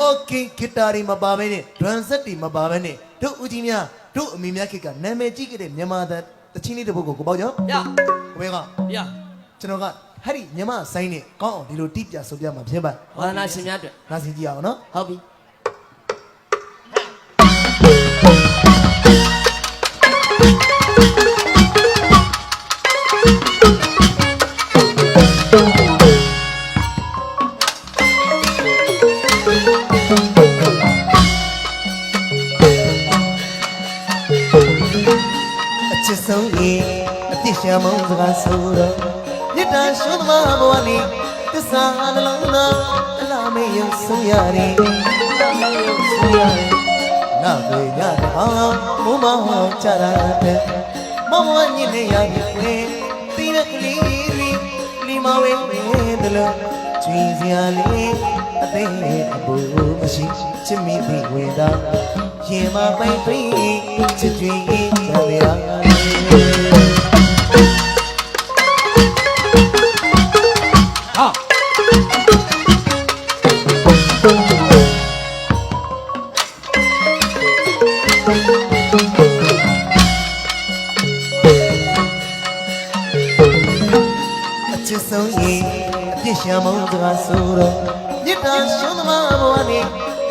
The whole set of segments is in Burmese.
အော်ကင်ဂီတာတွေမပါဘဲနဲ့ဒရမ်ဆက်တွေမပါဘဲနဲ့တို့ဦးကြီးများတို့အမေများခေတ်ကနာမည်ကြီးခဲ့တဲ့မြန်မာသားတချင်းလေးတစ်ပုဒ်ကိုကိုပေါ့ကျော်ရကိုဘဲကရကျွန်တော်ကဟဲ့ဒီမြမဆိုင်နဲ့ကောင်းအောင်ဒီလိုတိပြဆိုပြမှာဖြစ်ပါဝါဒနာရှင်များအတွက်နားဆင်ကြည့်အောင်နော်ဟုတ်ပြီ ဆိုတော့မြတ်တာရှုံးသမားဘဝလေးသစ္စာနှလုံးသားအလားမေယုံဆုံးရတယ်အလားမေယုံဆုံးရတယ်နာတွေညတော့မိုးမောင်းချတာတဲ့မမညစ်နေရပြီခွေတီးတဲ့ကလေးတွေလီမဝဲဝဲတယ်လို့ချွေစရာလေးအသေးအပူမရှိချစ်မိပြီးဝင်တော့ရင်မပိုင်တွင်ချစ်ကြွေးကြရရ ရှုံးသမားဘဝနဲ့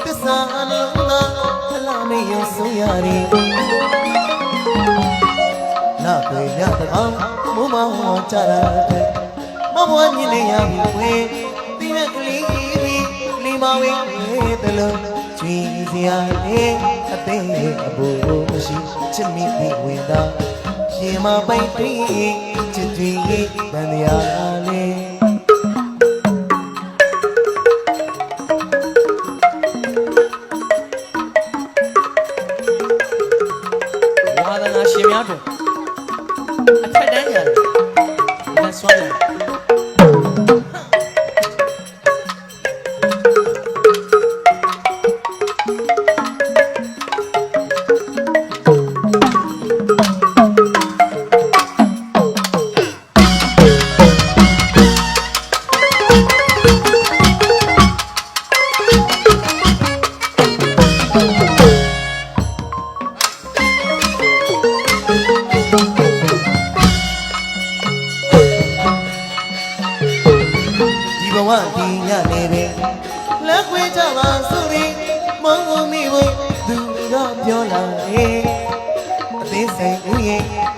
သစ္စာအလုံးသားအလားမေယုံဆုံးရတယ်နာတွေညတော့မိုးမောင်းကြတာတဲ့မဘဝညင်နေရပြီဝေတီးတဲ့ကလေးလေးလီမဝေးတယ်လို့ကြွေးစရာလေးအသေးအဘူမရှိချစ်မိပြီးဝင်တော့ရှင်မပိုင်တွေ့ချစ်ကြွေးတန်ရာလေး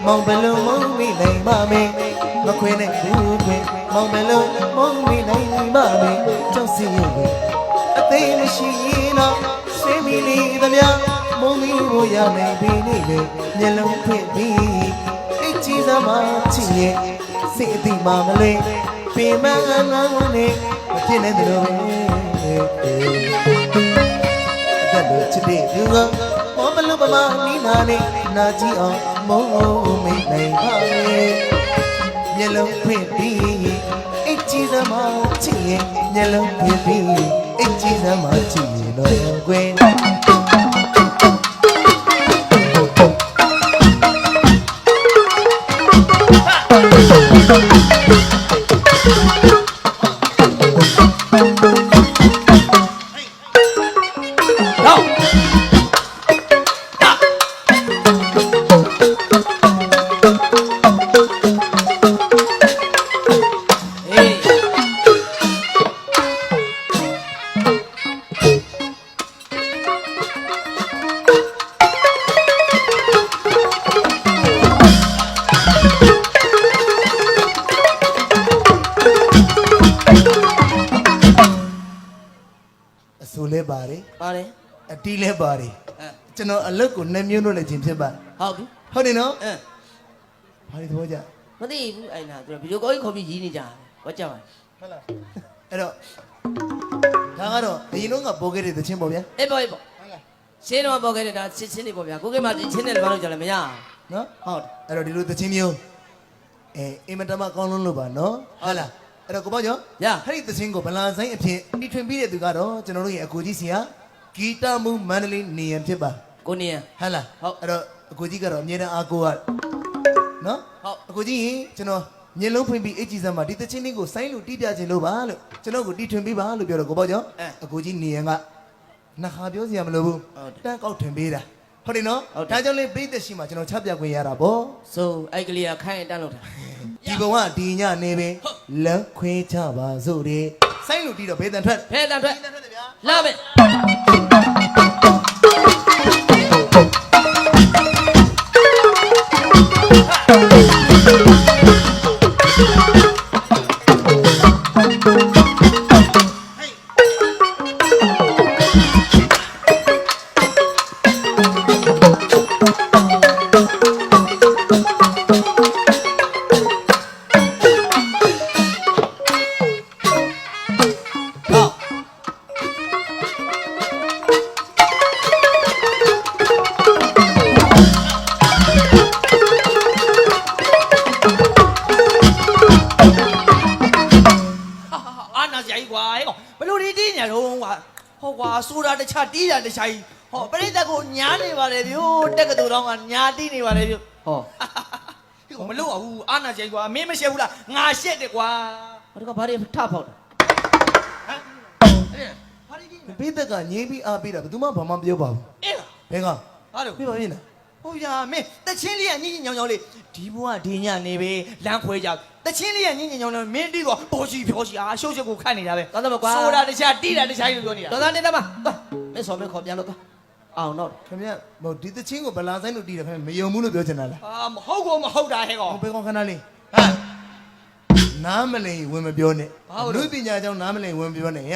မောင်ဘလုံးမုံမိနိုင်ပါမယ်မခွေနဲ့ဘူးခွေမောင်ဘလုံးမုံမိနိုင်ပါမယ်ကြောက်စီရဲ့အသေးမရှိရင်တော့ဆင်းမီလေးသမျှမုံမိကိုရနိုင်ပြီနေလေမျက်လုံးဖွင့်ပြီးအိတ်ကြီးစမ်းမချစ်ရဲ့စိတ်အတိမှမလေးပင်မအနန်းနဲ့မဖြစ်နေတယ်လို့ပဲအသက်လို့ချစ်တဲ့သူကမောဘလို့ပမာနီနာနဲ့နာကြည့်အောင် မုံမိတ်နိုင်ပါလေမျက်လုံးဖွင့်ပြီးအိတ်ကြီးစမ်းမချစ်ရင်မျက်လုံးဖွင့်ပြီးအိတ်ကြီးစမ်းမချစ်ရင်တော့ကွယ် အဆူလဲပါတယ်ပါတယ်အတီးလဲပါတယ်အဲကျွန်တော်အလုတ်ကိုနှမျိုးလို့လည်းခြင်းဖြစ်ပါဟုတ်ပြီဟုတ်တယ်နော်အဲဘာလို့သဘောကျမသိဘူးအဲ့နာသူဗီဒီယိုကောကြီးခေါ်ပြီးရင်းနေကြတယ်ဟောကြပါဟုတ်လားအဲ့တော့ဒါကတော့အရင်တော့ကပို့ခဲ့တဲ့သချင်းပေါ့ဗျာအေးပေါ့အေးပေါ့ရှင်းတော့ပေါ်ခဲ့တဲ့ဒါချင်းချင်းနေပေါ့ဗျာကိုကိမဒီချင်းနဲ့လည်းဘာလို့ကြလဲမရနော်ဟုတ်အဲ့တော့ဒီလိုသချင်းမျိုးအဲအင်မတန်မှကောင်းလုံးလို့ပါနော်ဟုတ်လား အဲ့တော့ကိုပေါ့ကျော်ရ အဲ့ဒီသချင်းကိုဗလာဆိုင်အဖြစ်တီထွင်ပြီးတဲ့သူကတော့ကျွန်တော်တို့ရဲ့အကူကြီးစီဟာဂီတမှုမန္တလေးနေရန်ဖြစ်ပါကိုနေရဟုတ်လားဟုတ်အဲ့တော့အကူကြီးကတော့အမြဲတမ်းအားကိုးရနော်ဟုတ် အကူကြီးရင်ကျွန်တော်မျက်လုံးဖွင့်ပြီးအကြည့်စမ်းပါဒီသချင်းလေးကိုဆိုင်းလို့တီးပြခြင်းလို့ပါလို့ကျွန်တော်ကိုတီထွင်ပြီးပါလို့ပြောတော့ကိုပေါ့ကျော်အဲအကူကြီးနေရန်ကနှစ်ခါပြောစရာမလိုဘူးဟုတ်တယ်တန်းကောက်ထွင်ပေးတာ ဟုတ်တယ်နော်ဟုတ်တယ်ဒါကြောင့်လေပိတ်သက်ရှိမှကျွန်တော်ချပြခွင့်ရတာဗောဆိုအဲ့ကလေးကခိုင်းရင်တန်းလို့ထားဒီဘဝဒီညနေပင်လက်ခွေးချပါစို့တဲ့စိုင်းလို့တီးတော့ဘေးတန်ထွက်ဖဲတန်းထွက်ဘေးတန်ထွက်တယ်ဗျာလာမယ် အာနာစရာကြီးကွာဟဲ့ကောင်ဘယ်လိုဒီတီးညာတော့ကွာဟောကွာဆိုတာတခြားတီးတာတခြားကြီး ဟောပရိသတ်ကိုညားနေပါလေဗျို့တက်ကတူတော့ကညာတီးနေပါလေဗျို့ဟောဒီကောင်မလို့အောင်ဘူးအာနာစရာကြီးကွာမင်းမရှက်ဘူးလားငါရှက်တယ်ကွာဟောဒီကောင်ဘာတွေထဖောက်တာဟမ်ဘာတွေဒီဘေးသက်ကငြိမ်းပြီးအားပေးတာဘယ်သူမှဘာမှမပြောပါဘူးအေးဘယ်ကဟာလို့ပြပါပြင်းလားဟုတ်ရမင်းတချင်းလေးကညင်ညင်ညောင်ညောင်လေးဒီဘဝဒီညနေပဲလမ်းခွဲကြတချင်းလေးကညင်ညင်ညောင်ညောင်မင်းတီးတော့ဘောရှိဖြောရှိအားရှုပ်ရှုပ်ကိုခတ်နေတာပဲတော်တယ်မကွာဆိုတာတခြားတီးတာတခြားကြီးလို့ပြောနေတာတော်သားနေတဲ့မှာသွားမင်းစော်မင်းခေါ်ပြန်လို့သွား အောင်တော့ခင်ဗျဟိုဒီတချင်းကိုဗလာဆိုင်လို့တီးတယ်ခင်ဗျမယုံဘူးလို့ပြောချင်တာလားအာမဟုတ်ကောမဟုတ်တာဟဲ့ကောင်ဟိုဘေကောင်ခဏလေးဟမ်နားမလည်ဝင်မပြောနဲ့ဘာလို့လဲလူပညာကြောင့်နားမလည်ဝင်မပြောနဲ့ရ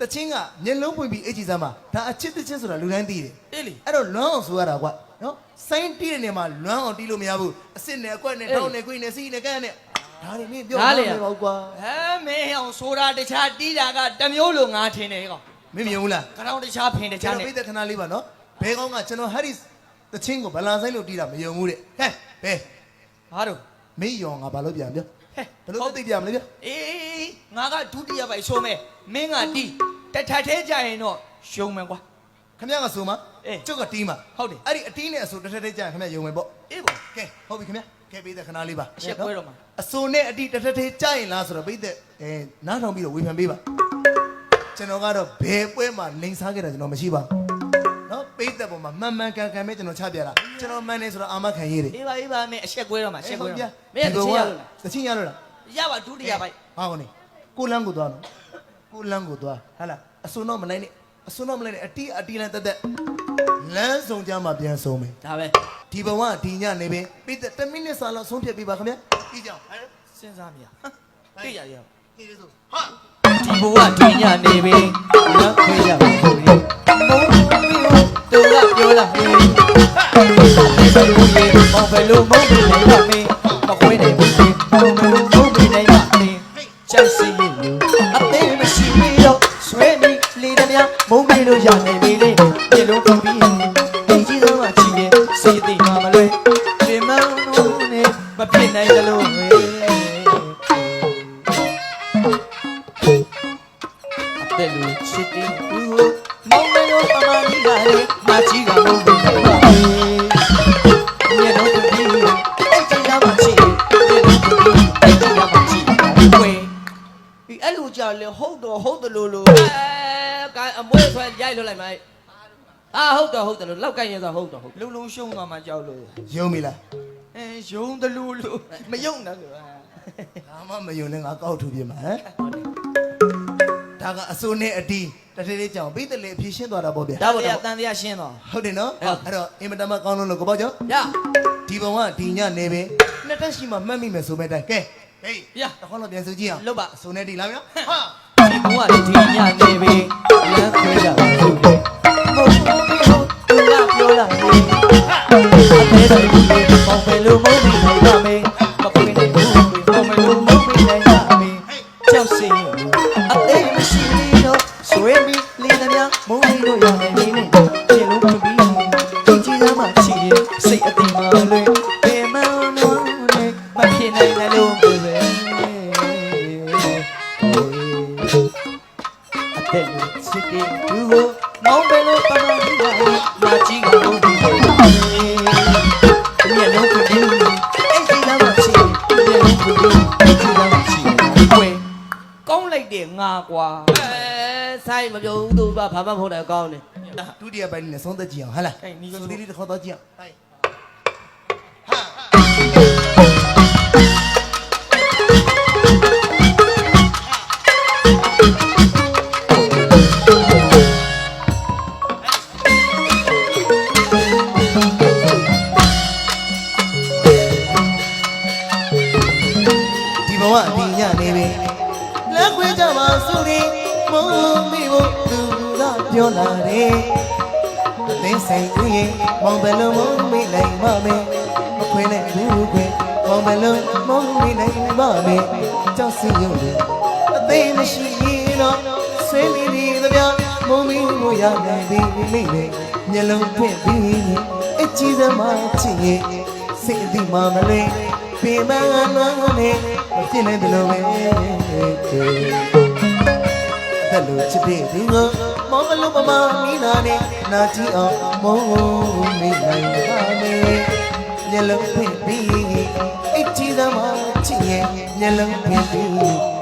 တချင်းကမျက်လုံးပွင့်ပြီးအကြည့်စမ်းပါဒါအချစ်တချင်းဆိုတာလူတိုင်းသိတယ်အေးလေအဲ့တော့လွမ်းအောင်ဆိုရတာကွာနော်စိုင်းတီးတဲ့နေရာမှာလွမ်းအောင်တီးလို့မရဘူးအစ်စ်နဲ့အကွက်နဲ့တောင်းနဲ့ခွေးနဲ့စီးနဲ့ကန်းနဲ့ဒါတွေမင်းပြောမပါဘူးကွာဟမ်မင်းအောင်ဆိုတာတခြားတီးတာကတစ်မျိုးလိုငါထင်တယ်ဟဲ့ကောင် မင်းမြင်ဘူးလားခရောင်းတခြားဖင်တကျွခြားန်နဲ့တော်ပြတဲ့ခဏလေးပါနော်ဘဲကောင်းကကျွန်တော်ဟာရီတချင်းကိုဗလာဆိုင်လို့တီးတာမယုံဘူးတဲ့ဟဲ့ဘဲဘာတို့မင်းယောငါဘာလို့ပြန်ပြောဟဲ့ဘယ်လိုသိပြမလဲဗျအေးငါကဒုတိယပိုက်ရှုံးမယ်မင်းကတီးတထက်သေးကြရင်တော့ရှုံးမယ်ကွာ ခင်ဗျားကဆိုမအေးကျုပ်ကတီးမှာဟုတ်တယ် အဲ့ဒီအတီးနဲ့အဆိုတစ်ထက်တည်းကြာရင်ခင်ဗျားယုံမယ်ပေါ့အေးပေါ့ ကဲဟုတ်ပြီခင်ဗျာကဲပေးတဲ့ခဏလေးပါအချက်ကွဲတော့မှာ အဆိုနဲ့အတီးတစ်ထက်တည်းကြာရင်လားဆိုတော့ပေးတဲ့အဲနားထောင်ပြီးတော့ဝေဖန်ပေးပါ ကျွန်တော်ကတော့ဘယ်ပွဲမှာလိန်စားခဲ့တာကျွန်တော်မရှိပါဘူးနော်ပေးတဲ့ပုံမှာမှန်မှန်ကန်ကန်ပဲကျွန်တော်ချပြတာကျွန်တော်မှန်နေဆိုတော့အာမခံရေးတယ်အေးပါအေးပါမင်းအချက်ကွဲတော့မှာအချက်ကွဲတော့မှာမင်းကတချင်းရလို့လားတချင်းရလို့လားရပါဒုတိယပိုက်ဟာကောနေကိုလန်းကိုသွားနော်ကိုလန်းကိုသွားဟာလားအစုံတော့မလိုက်နဲ့အစုံတော့မလိုက်နဲ့အတီးအတီးလန်းတက်တက်လမ်းဆုံးကြမှာပြန်ဆုံးမယ်ဒါပဲဒီဘဝဒီညနေပဲပြီးတဲ့10မိနစ်စာလောက်ဆုံးဖြတ်ပေးပါခင်ဗျာပြီးကြအောင်ဟဲ့စဉ်းစားမရဟမ်သိရရဒီလိုဆိုဟာ ဒီဘဝဒီညနေပြီလက်ခွေးရပါဘူးမုန်းသူကပြောလာဟေးဒီဘယ်လိုရေမောင်ဘယ်လိုမုန်းနေလဲမင်းမခွေးနိုင်ဘူးမုန်းဘယ်လိုမုန်းနေလဲမင်းချက်စီရင်လူအသေး လိုကြာလေဟုတ်တော့ဟုတ်တယ်လို့လို့အဲကအမွေးဆွဲရိုက်လို့လိုက်မယ်အာဟုတ်တော့ဟုတ်တယ်လို့လောက်ကိုက်ရင်ဆိုဟုတ်တော့ဟုတ်လုံလုံရှုံးသွားမှကြောက်လို့ယုံပြီလားအဲယုံတယ်လို့လို့မယုံတော့ကွာဒါမှမယုံနဲ့ငါကောက်ထူပြမှာဟမ်ဒါကအစိုးနဲ့အတီးတစ်ထည့်လေးကြောင်ပြီးတယ်လေအဖြေရှင်းသွားတာပေါ့ဗျာဒါပေါ်တော့တန်တရားရှင်းတော့ဟုတ်တယ်နော်အဲ့တော့အင်မတန်မှကောင်းလို့လို့ကိုပေါ့ကျော်ရဒီဘဝဒီညနေပဲနှစ်တက်ရှိမှမှတ်မိမယ်ဆိုမဲ့တိုင်ကဲ ဟေးရတခေါက်တော့ပြန်စုကြည့်အောင်လုတ်ပါအစိုးနဲ့တီလာဗျာဟာဒီဘဝဒီညနေပြီလမ်းခွေးရပါဘူးမဟုတ်ဘူးဟုတ်သူကပြောလာဟေးအသေးတူလေးမောင်ဘယ်လိုမုန်းနေလဲ အသက်ကိုချစ်တဲ့သူကိုမောင်းတယ်လို့ပမာကြီးကမကြီးကလို့ဒီမြေလုံးကလေးအဲ့ဒီလားမချစ်မြေလုံးကလေးအဲ့ဒီလားမချစ်ဝဲကောင်းလိုက်တယ်ငါကွာအဲဆိုင်မပြုံးသူဘာမှမဟုတ်တယ်ကောင်းတယ်ဒုတိယပိုင်းနဲ့ဆုံးသက်ကြည့်အောင်ဟာလားအေးနီးကဆိုဒီလေးတစ်ခေါက်တော့ကြည့်အောင်ဟိုင်ဒီ ကြပါစုရင်မုံမိဖို့သူကပြောလာတယ်အသိဆိုင်ဦးရင်မောင်ဘယ်လိုမုံမိနိုင်မမဲမခွေနဲ့ဘူးခွေမောင်ဘယ်လိုမုံမိနိုင်မမဲကြောက်စီရုံနဲ့အသိမရှိရင်တော့ဆွေးမိပြီးသဗျာမုံမိကိုရနိုင်ပြီမိနဲ့မျက်လုံးဖွင့်ပြီးအကြည့်စမ်းမချစ်ရဲ့စိတ်အတိမမလေးပြင်မငါနာနဲ့မဖြစ်နိုင်တယ်လို့ပဲ သက်လို့ချစ်တဲ့သူကမောင်ကလေးမမမိနာနဲ့နာကြည့်အောင်မောင်မိနိုင်ပါမယ်ညလုံးဖွင့်ပြီးအချီသမချစ်ရဲ့ညလုံးဖွင့်ပြီး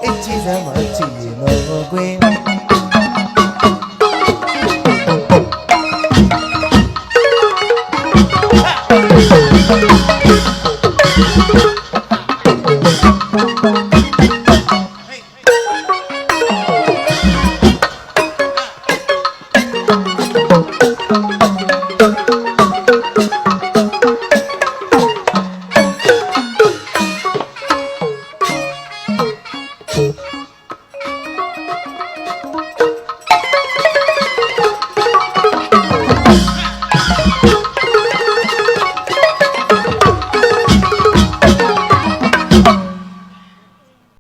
အချီသမချစ်ရဲ့မောင်ကွယ်